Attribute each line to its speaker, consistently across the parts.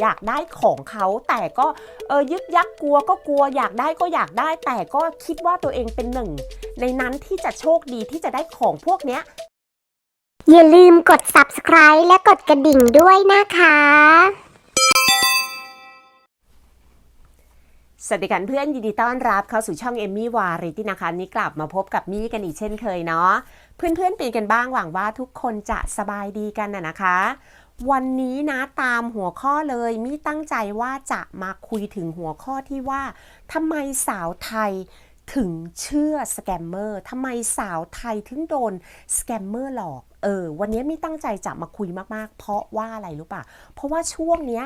Speaker 1: อยากได้ของเขาแต่ก็เออยึกยักกลัวก็กลัวอยากได้ก็อยากได้ แต่ก็คิดว่าตัวเองเป็นหนึ่ง ในนั้นที่จะโชคดีที่จะได้ของพวกเนี้ย
Speaker 2: อย่าลืมกด subscribe และกดกระดิ่งด้วยนะคะ
Speaker 1: สวัสดีกันเพื่อนยินดีต้อนรับเข้าสู่ช่องเอมมี่วาริตี้นะคะนี่กลับมาพบกับมี่กันอีกเช่นเคยเนาะเพื่อนๆเป็นกันบ้างหวังว่าทุกคนจะสบายดีกันนะนะคะ วันนี้นะตามหัวข้อเลยมีตั้งใจว่าจะมาคุยถึงหัวข้อที่ว่าทำไมสาวไทยถึงเชื่อสแกมเมอร์ทำไมสาวไทยถึงโดนสแกมเมอร์หลอก เออ วันนี้มีตั้งใจจะมาคุยมากๆ เพราะว่าอะไรรู้ป่ะ เพราะว่าช่วงเนี้ย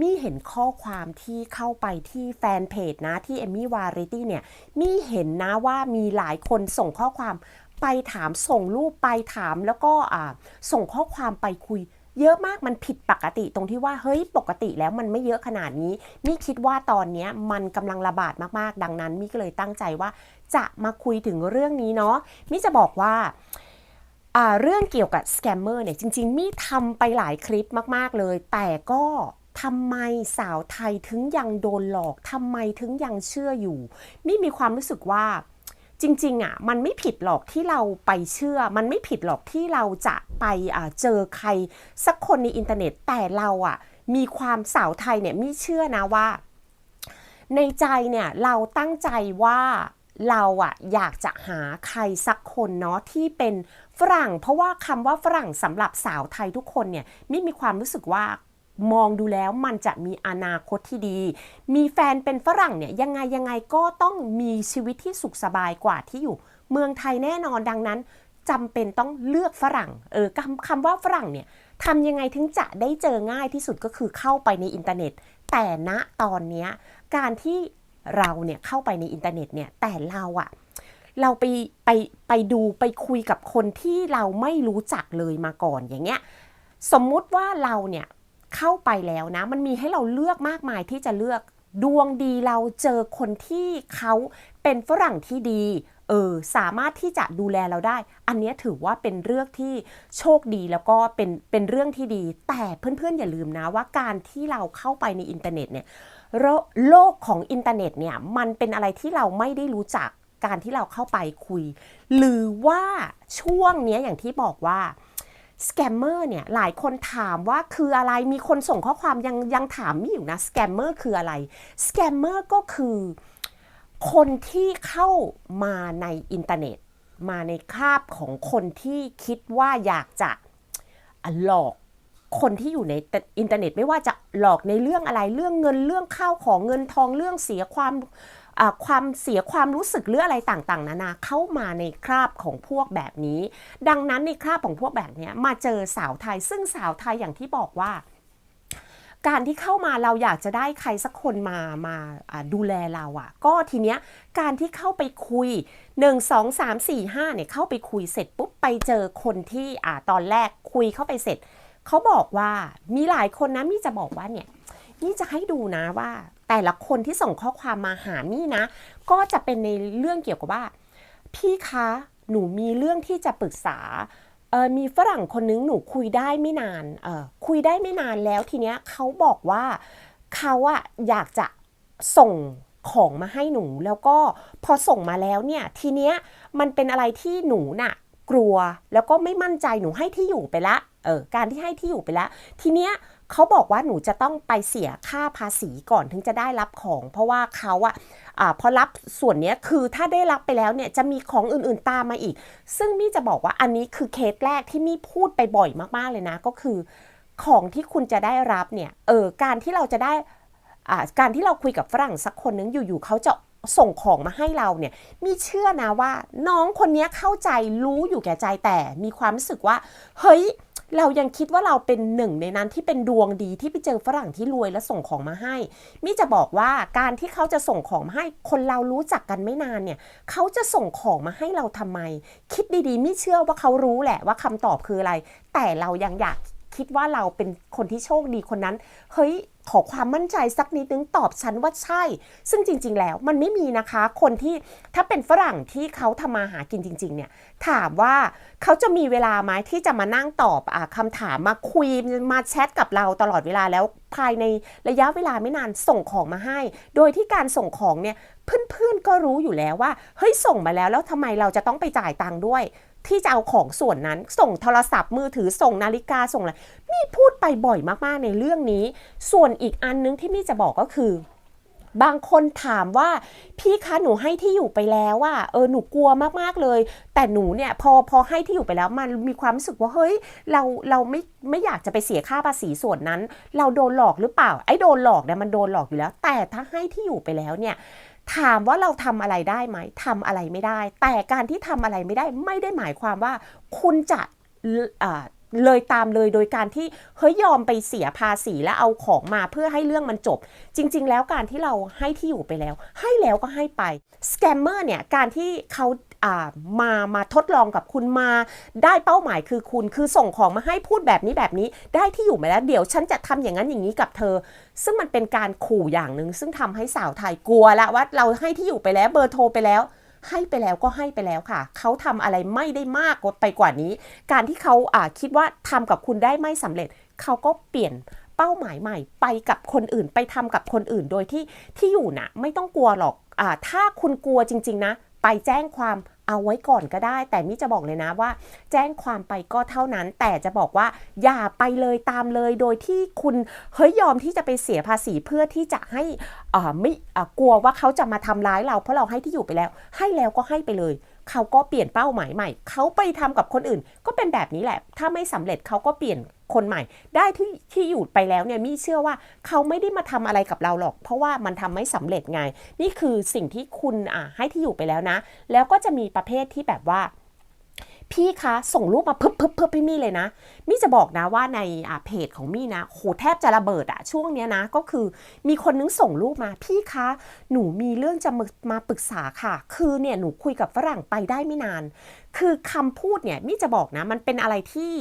Speaker 1: มีเห็นข้อความที่เข้าไปที่แฟนเพจนะที่เอมมี่วาริตี้เนี่ย มีเห็นนะว่ามีหลายคนส่งข้อความไปถามส่งรูปไปถามแล้วก็ส่งข้อความไปคุย เยอะมากมันผิดปกติตรงที่ว่าเฮ้ยปกติแล้วมันไม่เยอะขนาดนี้มี่คิดว่าตอนนี้มันกำลังระบาดมากๆ ดังนั้นมี่ก็เลยตั้งใจว่าจะมาคุยถึงเรื่องนี้เนาะมี่จะบอกว่าอ่าเรื่องเกี่ยวกับสแกมเมอร์เนี่ยจริงๆมี่ทำไปหลายคลิปมากๆเลย แต่ก็ทำไมสาวไทยถึงยังโดนหลอกทำไมถึงยังเชื่ออยู่มี่มีความรู้สึกว่า จริงๆอะมันไม่ผิดหรอกที่เราไปเชื่อ มันไม่ผิดหรอกที่เราจะไปเจอใคร สักคนในอินเทอร์เน็ตแต่เราอะ มีความสาวไทยเนี่ยไม่เชื่อนะว่า ในใจเนี่ยเราตั้งใจว่าเราอะอยากจะหาใครสักคนเนาะที่เป็นฝรั่ง เพราะว่าคำว่าฝรั่งสำหรับสาวไทยทุกคนเนี่ยไมิมีความรู้สึกว่า มองดูแล้วมันจะมีอนาคตที่ดี มีแฟนเป็นฝรั่งเนี่ยยังไงยังไงก็ต้องมีชีวิตที่สุขสบายกว่าที่อยู่ เมืองไทยแน่นอนดังนั้นจำเป็นต้องเลือกฝรั่ง เออคำคำว่าฝรั่งเนี่ยทำยังไงถึงจะได้เจอง่ายที่สุดก็คือเข้าไปในอินเทอร์เน็ต แต่ณตอนนี้การที่เราเนี่ยเข้าไปในอินเทอร์เน็ตเนี่ยแต่เราอะเราไปไปไปดูไปคุยกับคนที่เราไม่รู้จักเลยมาก่อนอย่างเงี้ยสมมุติว่าเราเนี่ย เข้าไปแล้วนะ มันมีให้เราเลือกมากมายที่จะเลือกดวงดีเราเจอคนที่เขาเป็นฝรั่งที่ดีเออสามารถที่จะดูแลเราได้ อันนี้ถือว่าเป็นเรื่องที่โชคดีแล้วก็เป็นเป็นเรื่องที่ดี แต่เพื่อนๆอย่าลืมนะว่าการที่เราเข้าไปในอินเทอร์เน็ตเนี่ยโลโลกของอินเทอร์เน็ตเนี่ยมันเป็นอะไรที่เราไม่ได้รู้จักการที่เราเข้าไปคุย หรือว่าช่วงเนี้ยอย่างที่บอกว่า สแกมเมอร์เนี่ยหลายคนถามว่าคืออะไรมีคนส่งข้อความยังยังถามมี่อยู่นะสแกมเมอร์คืออะไรสแกมเมอร์ก็คือคนที่เข้ามาในอินเทอร์เน็ต มาในคาบของคนที่คิดว่าอยากจะหลอกคนที่อยู่ในอินเทอร์เน็ตไม่ว่าจะหลอกในเรื่องอะไรเรื่องเงินเรื่องข้าวของเงินทองเรื่องเสียความ ความเสียความรู้สึกหรืออะไรต่างๆ นานาเข้ามาในคราบของพวกแบบนี้ ดังนั้นในคราบของพวกแบบนี้มาเจอสาวไทย ซึ่งสาวไทยอย่างที่บอกว่า การที่เข้ามาเราอยากจะได้ใครสักคนมามาดูแลเราอะ่ะ ก็ทีเนี้ยการที่เข้าไปคุย 1 2 3 4 5เนี่ยเข้าไปคุยเสร็จปุ๊บไปเจอคนที่อ่าตอนแรกคุยเข้าไปเสร็จเขาบอกว่ามีหลายคนนะมี่จะบอกว่าเนี่ยมี่จะให้ดูนะว่า แต่ละคนที่ส่งข้อความมาหามี่นะ ก็จะเป็นในเรื่องเกี่ยวกับว่า พี่คะหนูมีเรื่องที่จะปรึกษาเออมีฝรั่งคนนึงหนูคุยได้ไม่นานเออคุยได้ไม่นานแล้วทีเนี้ยเขาบอกว่าเขาอะอยากจะส่งของมาให้หนู แล้วก็พอส่งมาแล้วเนี่ยทีเนี้ยมันเป็นอะไรที่หนูน่ะกลัวแล้วก็ไม่มั่นใจหนูให้ที่อยู่ไปละ เออการที่ให้ที่อยู่ไปและทีเนี้ยเขาบอกว่าหนูจะต้องไปเสียค่าภาษีก่อนถึงจะได้รับของ เพราะว่าเขาอะอ่าพอรับส่วนเนี้ยคือถ้าได้รับไปแล้วเนี่ยจะมีของอื่นๆตามมาอีก ซึ่งมี่จะบอกว่าอันนี้คือเคสแรกที่มี่พูดไปบ่อยมากๆเลยนะ ก็คือ ของที่คุณจะได้รับเนี่ยเออการที่เราจะได้อ่าการที่เราคุยกับฝรั่งสักคนนึงอยู่ๆเขาจะส่งของมาให้เราเนี่ยมีเชื่อนะว่า น้องคนนี้เข้าใจรู้อยู่แก่ใจแต่มีความรู้สึกว่า เฮ้ย เรายังคิดว่าเราเป็นหนึ่งในนั้นที่เป็นดวงดีที่ไปเจอฝรั่งที่รวยและส่งของมาให้ มิจะบอกว่าการที่เขาจะส่งของมาให้คนเรารู้จักกันไม่นานเนี่ยเขาจะส่งของมาให้เราทำไม คิดดีๆมี่เชื่อว่าเขารู้แหละว่าคำตอบคืออะไร แต่เรายังอยากคิดว่าเราเป็นคนที่โชคดีคนนั้น เฮ้ย ขอความมั่นใจสักนิดนึงตอบฉันว่าใช่ ซึ่งจริง ๆ แล้วมันไม่มีนะคะ คนที่ถ้าเป็นฝรั่งที่เขาทำมาหากินจริง ๆ เนี่ย ถามว่าเขาจะมีเวลาไหมที่จะมานั่งตอบอคำถามมาคุยมาแชทกับเราตลอดเวลาแล้วภายในระยะเวลาไม่นานส่งของมาให้ โดยที่การส่งของเนี่ยเพื่อนๆก็รู้อยู่แล้วว่าเฮ้ยส่งมาแล้วแล้วทำไมเราจะต้องไปจ่ายตังค์ด้วย ที่จะเอาของส่วนนั้น ส่งโทรศัพท์มือถือส่งนาฬิกาส่งอะไรมี่พูดไปบ่อยมากๆในเรื่องนี้ ส่วนอีกอันนึงที่มี่จะบอกก็คือบางคนถามว่าพี่คะหนูให้ที่อยู่ไปแล้วว่าเออหนูกลัวมากๆเลย แต่หนูเนี่ยพอพอให้ที่อยู่ไปแล้วมันมีความรู้สึกว่าเฮ้ยเราเราไม่ไม่อยากจะไปเสียค่าภาษีส่วนนั้น เราโดนหลอกหรือเปล่าไอ้โดนหลอกเนี่ยมันโดนหลอกอยู่แล้ว แต่ถ้าให้ที่อยู่ไปแล้วเนี่ย ถามว่าเราทำอะไรได้ไหมทำอะไรไม่ได้ แต่การที่ทำอะไรไม่ได้ไม่ได้หมายความว่า คุณจะเลยตามเลยโดยการที่เฮ้ยยอมไปเสียภาษีแล้วเอาของมาเพื่อให้เรื่องมันจบ จริง ๆ แล้วการที่เราให้ที่อยู่ไปแล้ว ให้แล้วก็ให้ไปสแกมเมอร์เนี่ยการที่เขา มามาทดลองกับคุณมาได้เป้าหมายคือคุณคือส่งของมาให้พูดแบบนี้แบบนี้ได้ที่อยู่มาแล้วเดี๋ยวฉันจะทำอย่างนั้นอย่างนี้กับเธอ ซึ่งมันเป็นการขู่อย่างหนึ่งซึ่งทำให้สาวไทยกลัวละว่าเราให้ที่อยู่ไปแล้วเบอร์โทรไปแล้วให้ไปแล้วก็ให้ไปแล้วค่ะ เขาทำอะไรไม่ได้มากไปกว่านี้ การที่เขาอาคิดว่าทำกับคุณได้ไม่สำเร็จ เขาก็เปลี่ยนเป้าหมายใหม่ ไปกับคนอื่น ไปทำกับคนอื่นโดยที่ที่อยู่นะไม่ต้องกลัวหรอกอถ้าคุณกลัวจริง ๆ นะ ไปแจ้งความ เอาไว้ก่อนก็ได้ แต่มิจะบอกเลยนะว่า แจ้งความไปก็เท่านั้น แต่จะบอกว่าอย่าไปเลยตามเลยโดยที่คุณเฮ้ยยอมที่จะไปเสียภาษีเพื่อที่จะให้อ่าไม่อ่ากลัวว่าเขาจะมาทำร้ายเราเพราะเราให้ที่อยู่ไปแล้ว ให้แล้วก็ให้ไปเลย เขาก็เปลี่ยนเป้าหมายใหม่ เขาไปทำกับคนอื่น ก็เป็นแบบนี้แหละ ถ้าไม่สำเร็จเขาก็เปลี่ยนคนใหม่ ได้ที่ที่อยู่ไปแล้วเนี่ยมี่เชื่อว่าเขาไม่ได้มาทำอะไรกับเราหรอก เพราะว่ามันทำไม่สำเร็จไง นี่คือสิ่งที่คุณอะให้ที่อยู่ไปแล้วนะ แล้วก็จะมีประเภทที่แบบว่า พี่คะส่งรูปมาพึบพึบพึบให้มี่เลยนะ มี่จะบอกนะว่าในเพจของมี่นะโหแทบจะระเบิดอะช่วงเนี้ยนะ ก็คือมีคนนึงส่งรูปมาพี่คะหนูมีเรื่องจะมามาปรึกษาค่ะ คือเนี่ยหนูคุยกับฝรั่งไปได้ไม่นาน คือคำพูดเนี่ยมี่จะบอกนะมันเป็นอะไรที่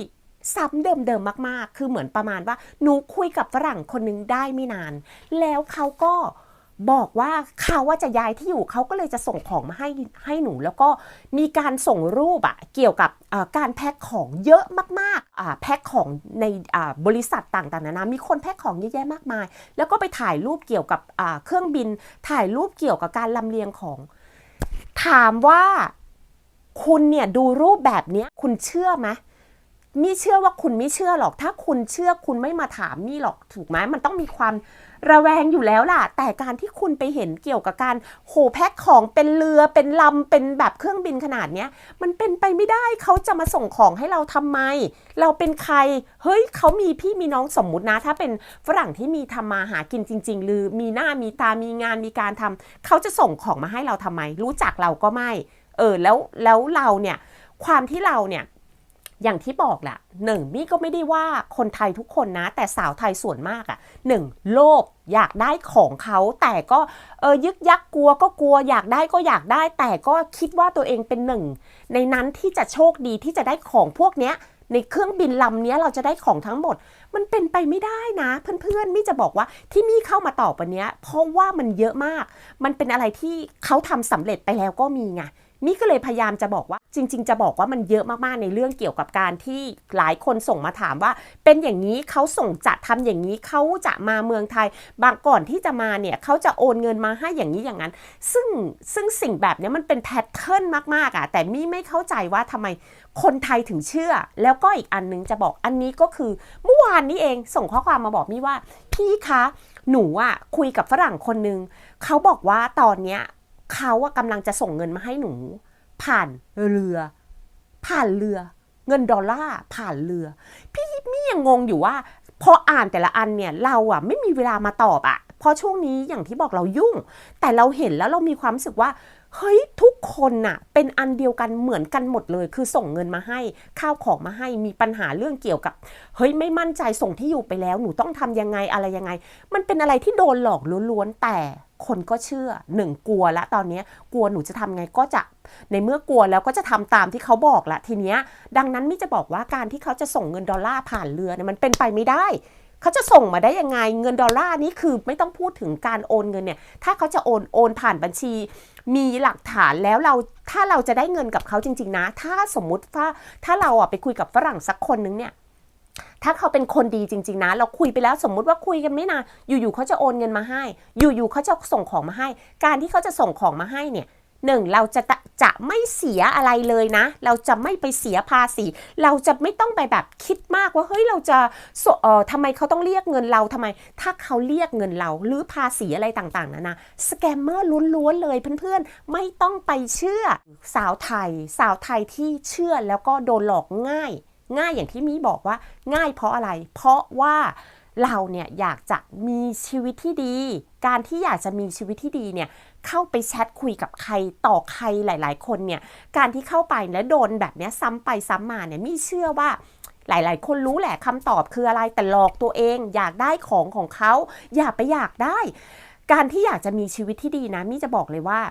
Speaker 1: ซ้ำเดิมๆมากๆ คือเหมือนประมาณว่า หนูคุยกับฝรั่งคนนึงได้ไม่นาน แล้วเขาก็ บอกว่าเขาว่าจะย้ายที่อยู่เขาก็เลยจะส่งของมาให้ให้หนู แล้วก็มีการส่งรูปอะเกี่ยวกับการแพ็คของเยอะมากๆอ่าแพ็คของในอ่าบริษัทต่างๆนานามีคนแพ็คของเยอะแยะมากมาย แล้วก็ไปถ่ายรูปเกี่ยวกับอ่าเครื่องบิน ถ่ายรูปเกี่ยวกับการลำเลียงของ ถามว่าคุณเนี่ยดูรูปแบบนี้คุณเชื่อไหมมี่เชื่อว่าคุณไม่เชื่อหรอก ถ้าคุณเชื่อคุณไม่มาถามมี่หรอกถูกไหมมันต้องมีความ ระแวงอยู่แล้วล่ะ แต่การที่คุณไปเห็นเกี่ยวกับการโหแพ็คของเป็นเรือเป็นลำเป็นแบบเครื่องบินขนาดเนี้ยมันเป็นไปไม่ได้เขาจะมาส่งของให้เราทำไม เราเป็นใครเฮ้ยเขามีพี่มีน้องสมมุตินะ ถ้าเป็นฝรั่งที่มีทำมาหากินจริง ๆ หรือมีหน้ามีตามีงานมีการทำเขาจะส่งของมาให้เราทำไม รู้จักเราก็ไม่เออแล้วแล้วเราเนี่ยความที่เราเนี่ย อย่างที่บอกแหละหนึ่งมี่ก็ไม่ได้ว่าคนไทยทุกคนนะ แต่สาวไทยส่วนมากอะ่ะหนึ่งโลภอยากได้ของเขาแต่ก็เออยึกยักกลัวก็กลัวอยากได้ก็อยากได้ แต่ก็คิดว่าตัวเองเป็นหนึ่ง ในนั้นที่จะโชคดีที่จะได้ของพวกเนี้ยในเครื่องบินลำเนี้ยเราจะได้ของทั้งหมด มันเป็นไปไม่ได้นะ เพื่อนๆ มี่จะบอกว่าที่มี่เข้ามาตอบวันนี้เพราะว่ามันเยอะมาก มันเป็นอะไรที่เขาทำสำเร็จไปแล้วก็มีไง มี่ก็เลยพยายามจะบอกว่าจริง ๆ จะบอกว่ามันเยอะมากๆในเรื่องเกี่ยวกับการที่หลายคนส่งมาถามว่า เป็นอย่างนี้เขาส่งจะทำอย่างนี้เขาจะมาเมืองไทย บางก่อนที่จะมาเนี่ยเขาจะโอนเงินมาให้อย่างนี้อย่างนั้น ซึ่งซึ่งสิ่งแบบนี้มันเป็นแพทเทิร์นมากๆอะแต่มี่ไม่เข้าใจว่าทำไมคนไทยถึงเชื่อ แล้วก็อีกอันนึงจะบอกอันนี้ก็คือเมื่อวานนี้เองส่งข้อความมาบอกมี่ว่าพี่คะหนูอะคุยกับฝรั่งคนนึงเขาบอกว่าตอนเนี้ย เขาอะกำลังจะส่งเงินมาให้หนู ผ่านเรือ ผ่านเรือ เงินดอลลาร์ผ่านเรือ พี่มี่ยังงงอยู่ว่า พออ่านแต่ละอันเนี่ย เราอะไม่มีเวลามาตอบอะ เพราะช่วงนี้อย่างที่บอกเรายุ่ง แต่เราเห็นแล้วเรามีความรู้สึกว่าเฮ้ยทุกคนน่ะ เป็นอันเดียวกันเหมือนกันหมดเลย คือส่งเงินมาให้ข้าวของมาให้มีปัญหาเรื่องเกี่ยวกับเฮ้ยไม่มั่นใจส่งที่อยู่ไปแล้วหนูต้องทำยังไงอะไรยังไง มันเป็นอะไรที่โดนหลอกล้วนๆแต่คนก็เชื่อหนึ่งกลัวละตอนนี้กลัวหนูจะทำไงก็จะในเมื่อกลัวแล้วก็จะทำตามที่เขาบอกละทีเนี้ยดังนั้นมิจะบอกว่าการที่เขาจะส่งเงินดอลลาร์ผ่านเรือเนี่ยมันเป็นไปไม่ได้ เขาจะส่งมาได้ยังไง เงินดอลลาร์นี่คือไม่ต้องพูดถึงการโอนเงินเนี่ย ถ้าเขาจะโอนโอนผ่านบัญชี มีหลักฐานแล้วเราถ้าเราจะได้เงินกับเขาจริง ๆ นะ ถ้าสมมุติว่าถ้าเราอะไปคุยกับฝรั่งสักคนนึงเนี่ยถ้าเขาเป็นคนดีจริง ๆ นะ เราคุยไปแล้วสมมุติว่าคุยกันไม่นานอยู่ๆเขาจะโอนเงินมาให้ อยู่ๆเขาจะส่งของมาให้ การที่เขาจะส่งของมาให้เนี่ย หนึ่งเราจะจะไม่เสียอะไรเลยนะ เราจะไม่ไปเสียภาษี เราจะไม่ต้องไปแบบคิดมากว่าเฮ้ยเราจะสเอ่อทำไมเขาต้องเรียกเงินเราทำไม ถ้าเขาเรียกเงินเราหรือภาษีอะไรต่างๆนะนะสแกมเมอร์ล้วนๆเลยเพื่อนๆ ไม่ต้องไปเชื่อสาวไทย สาวไทยที่เชื่อแล้วก็โดนหลอกง่าย ง่ายอย่างที่มีบอกว่าง่ายเพราะอะไร เพราะว่าเราเนี่ยอยากจะมีชีวิตที่ดี การที่อยากจะมีชีวิตที่ดีเนี่ย เข้าไปแชทคุยกับใครต่อใครหลาย ๆ คนเนี่ยการที่เข้าไปแล้วโดนแบบนี้ซ้ำไปซ้ำมาเนี่ยมีเชื่อว่าหลาย ๆ คนรู้แหละคำตอบคืออะไรแต่หลอกตัวเอง อยากได้ของของเขา อย่าไปอยากได้ การที่อยากจะมีชีวิตที่ดีนะมี่จะบอกเลยว่า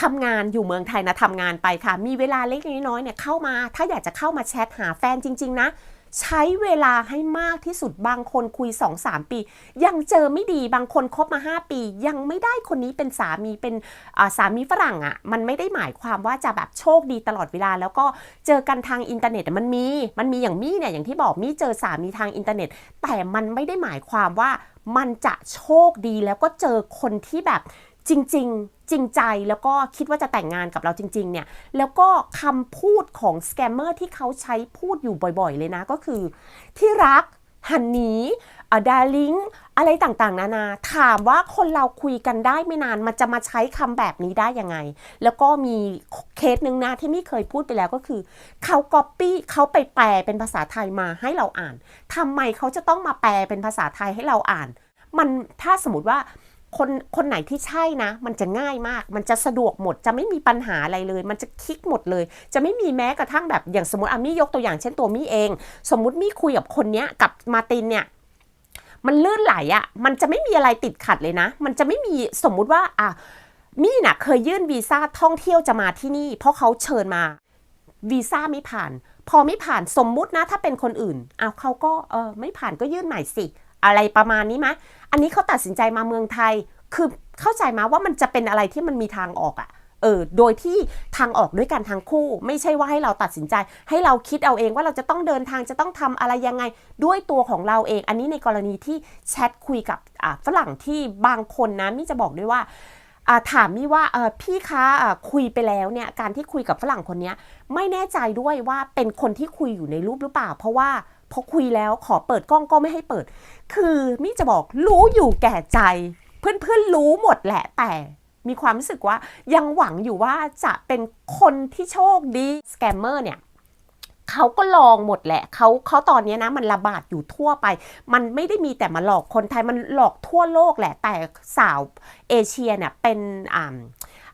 Speaker 1: ทำงานอยู่เมืองไทยนะทำงานไปค่ะ มีเวลาเล็กน้อยเนี่ยเข้ามา ถ้าอยากจะเข้ามาแชทหาแฟนจริง ๆ นะ ใช้เวลาให้มากที่สุดบางคนคุย 2-3 ปี ยังเจอไม่ดีบางคนคบมา 5 ปี ยังไม่ได้คนนี้เป็นสามีเป็นสามีฝรั่งอะ่ะ มันไม่ได้หมายความว่าจะแบบโชคดีตลอดเวลา แล้วก็เจอกันทางอินเทอร์เน็ตมันมี มันมีอย่างมี่เนี่ยอย่างที่บอกมี่เจอสามีทางอินเทอร์เน็ต แต่มันไม่ได้หมายความว่ามันจะโชคดีแล้วก็เจอคนที่แบบ จริง ๆ จริงใจแล้วก็คิดว่าจะแต่งงานกับเราจริง ๆ เนี่ย แล้วก็คำพูดของสแกมเมอร์ที่เขาใช้พูดอยู่บ่อย ๆ เลยนะ ก็คือ ที่รักหันหนีดาริงอะไรต่างๆ นานา ถามว่าคนเราคุยกันได้ไม่นาน มันจะมาใช้คำแบบนี้ได้ยังไง แล้วก็มีเคสหนึ่งนะที่ไม่เคยพูดไปแล้วก็คือ เขาก๊อปปี้เขาไปแปลเป็นภาษาไทยมาให้เราอ่านทำไมเขาจะต้องมาแปลเป็นภาษาไทยให้เราอ่าน มันถ้าสมมติว่า คนคนไหนที่ใช่นะ มันจะง่ายมาก มันจะสะดวกหมด จะไม่มีปัญหาอะไรเลย มันจะคลิกหมดเลย จะไม่มีแม้กระทั่งแบบอย่างสมมติอามี่ยกตัวอย่างเช่นตัวมี่เอง สมมุติมี่คุยกับคนเนี้ยกับมาตินเนี่ยมันลื่นไหลอะ่ะ มันจะไม่มีอะไรติดขัดเลยนะ มันจะไม่มีสมมุติว่าอะมี่น่ะเคยยื่นวีซ่าท่องเที่ยวจะมาที่นี่ เพราะเขาเชิญมาวีซ่าไม่ผ่าน พอไม่ผ่านสมมุตินะถ้าเป็นคนอื่นเอาเขาก็เออไม่ผ่านก็ยื่นใหม่สิ อะไรประมาณนี้มะ อันนี้เขาตัดสินใจมาเมืองไทย คือเข้าใจมาว่ามันจะเป็นอะไรที่มันมีทางออกอะเออ โดยที่ทางออกด้วยกันทั้งคู่ ไม่ใช่ว่าให้เราตัดสินใจ ให้เราคิดเอาเองว่าเราจะต้องเดินทางจะต้องทำอะไรยังไง ด้วยตัวของเราเอง อันนี้ในกรณีที่แชทคุยกับฝรั่งที่บางคนนะมี่จะบอกด้วยว่าถามมี่ว่าพี่คะคุยไปแล้วเนี่ยการที่คุยกับฝรั่งคนนี้ไม่แน่ใจด้วยว่าเป็นคนที่คุยอยู่ในรูปหรือเปล่า เพราะว่า พอคุยแล้วขอเปิดกล้องก็ไม่ให้เปิด คือมี่จะบอกรู้อยู่แก่ใจ เพื่อนๆรู้หมดแหละแต่มีความรู้สึกว่ายังหวังอยู่ว่าจะเป็นคนที่โชคดีสแกมเมอร์เนี่ยเขาก็ลองหมดแหละเขาเขาตอนนี้นะมันระบาดอยู่ทั่วไป มันไม่ได้มีแต่มาหลอกคนไทยมันหลอกทั่วโลกแหละ แต่สาวเอเชียเนี่ยเป็นอ่า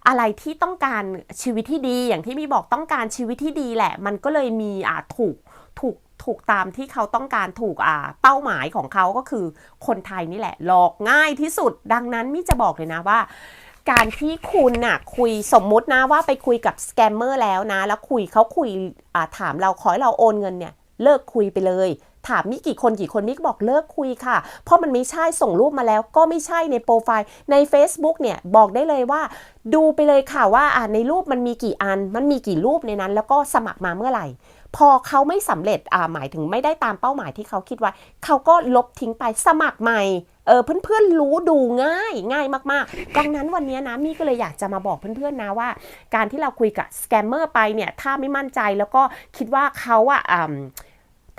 Speaker 1: อะไรที่ต้องการชีวิตที่ดีอย่างที่มีบอกต้องการชีวิตที่ดีแหละ มันก็เลยมีอ่าถูกถูก ถูกตามที่เขาต้องการถูกอ่าเป้าหมายของเขาก็คือคนไทยนี่แหละ หลอกง่ายที่สุด ดังนั้นมิจะบอกเลยนะว่า การที่คุณน่ะคุยสมมุตินะว่าไปคุยกับสแกมเมอร์แล้วนะ แล้วคุยเขาคุยถามเราขอให้เราโอนเงินเนี่ยเลิกคุยไปเลยถามมิกี่คนกี่คนมิกบอกเลิกคุยค่ะ เพราะมันไม่ใช่ส่งรูปมาแล้ว ก็ไม่ใช่ในโปรไฟล์ใน Facebook เนี่ยบอกได้เลยว่า ดูไปเลยค่ะว่าอ่าในรูปมันมีกี่อัน มันมีกี่รูปในนั้น แล้วก็สมัครมาเมื่อไหร่ พอเขาไม่สำเร็จอ่าหมายถึงไม่ได้ตามเป้าหมายที่เขาคิดไว้เขาก็ลบทิ้งไปสมัครใหม่เออเพื่อนๆรู้ดูง่ายง่ายมากๆดังนั้นวันนี้นะมี่ก็เลยอยากจะมาบอกเพื่อนๆนะว่า การที่เราคุยกับสแกมเมอร์ไปเนี่ยถ้าไม่มั่นใจแล้วก็คิดว่าเขาอะอ่า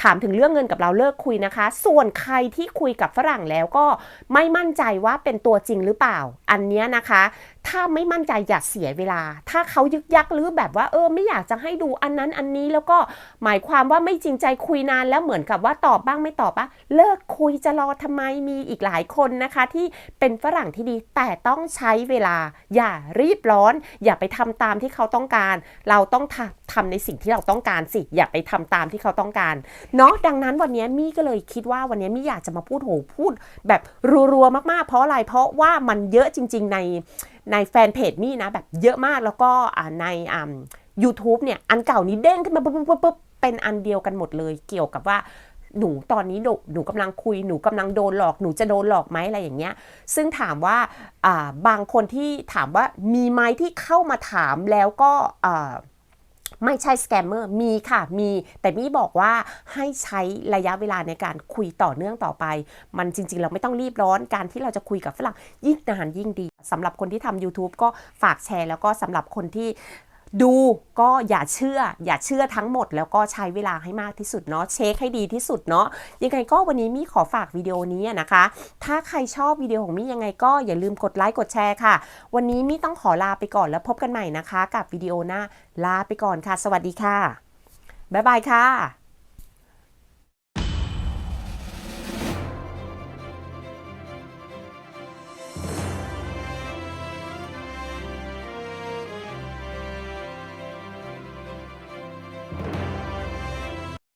Speaker 1: ถามถึงเรื่องเงินกับเราเลิกคุยนะคะ ส่วนใครที่คุยกับฝรั่งแล้วก็ไม่มั่นใจว่าเป็นตัวจริงหรือเปล่า อันนี้นะคะ ถ้าไม่มั่นใจอย่าเสียเวลา ถ้าเขายึกยักหรือแบบว่าเออไม่อยากจะให้ดูอันนั้นอันนี้แล้วก็หมายความว่าไม่จริงใจคุยนานแล้วเหมือนกับว่าตอบบ้างไม่ตอบบ้างเลิกคุยจะรอทำไมมีอีกหลายคนนะคะ ที่เป็นฝรั่งที่ดีแต่ต้องใช้เวลา อย่ารีบร้อน อย่าไปทำตามที่เขาต้องการ เราต้องทำทำในสิ่งที่เราต้องการสิอย่าไปทำตามที่เขาต้องการเนาะดังนั้นวันนี้มี่ก็เลยคิดว่าวันนี้มี่อยากจะมาพูดโหพูด แบบรัวๆมากๆ เพราะอะไรเพราะว่ามันเยอะจริง ๆ ใน ในแฟนเพจมี่นะแบบเยอะมากแล้วก็ในยูทูบเนี่ยอันเก่านี้เด้งขึ้นมาปุ๊บปุ๊บปุ๊บเป็นอันเดียวกันหมดเลย เกี่ยวกับว่าหนูตอนนี้หนูหนูกำลังคุยหนูกำลังโดนหลอกหนูจะโดนหลอกไหมอะไรอย่างเงี้ย ซึ่งถามว่าาบางคนที่ถามว่ามีไหมที่เข้ามาถามแล้วก็ ไม่ใช่สแกมเมอร์มีค่ะมี แต่มี่บอกว่าให้ใช้ระยะเวลาในการคุยต่อเนื่องต่อไป มันจริง ๆ เราไม่ต้องรีบร้อนการที่เราจะคุยกับฝรั่งยิ่งนานยิ่งดีสำหรับคนที่ทำ YouTube ก็ฝากแชร์แล้วก็สำหรับคนที่ ดูก็อย่าเชื่อ อย่าเชื่อทั้งหมด แล้วก็ใช้เวลาให้มากที่สุดเนาะเช็คให้ดีที่สุดเนาะยังไงก็วันนี้มี่ขอฝากวิดีโอนี้นะคะ ถ้าใครชอบวิดีโอของมี่ยังไงก็อย่าลืมกดไลค์กดแชร์ค่ะ วันนี้มี่ต้องขอลาไปก่อนแล้วพบกันใหม่นะคะ กับวิดีโอหน้าลาไปก่อนค่ะ สวัสดีค่ะบ๊ายบายค่ะ